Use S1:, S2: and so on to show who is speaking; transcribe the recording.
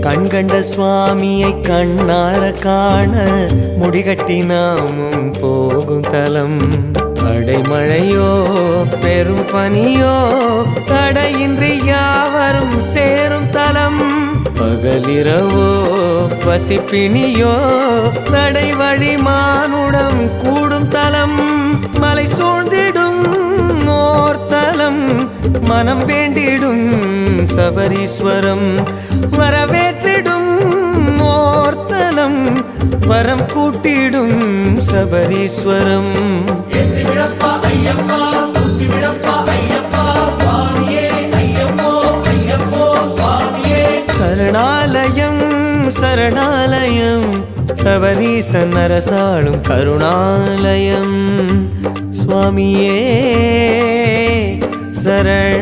S1: கண்கண்ட சுவாமியை. கண்ணார காண முடிகட்டி நாமும் போகும் தலம். அடைமழையோ பெரும் பனியோ தடையின்றி யாவரும் சேரும் தலம். பகலிரவோ பசிப்பிணியோ நடை வழி மானுடம் கூடும் மனம் வேண்டிடும் சபரீஸ்வரம். வரவேற்றிடும் ஓர்த்தலம் வரம் கூட்டிடும் சபரீஸ்வரம். சரணாலயம் சரணாலயம் சபரீசன் அரசாளும் கருணாலயம். சுவாமியே சரண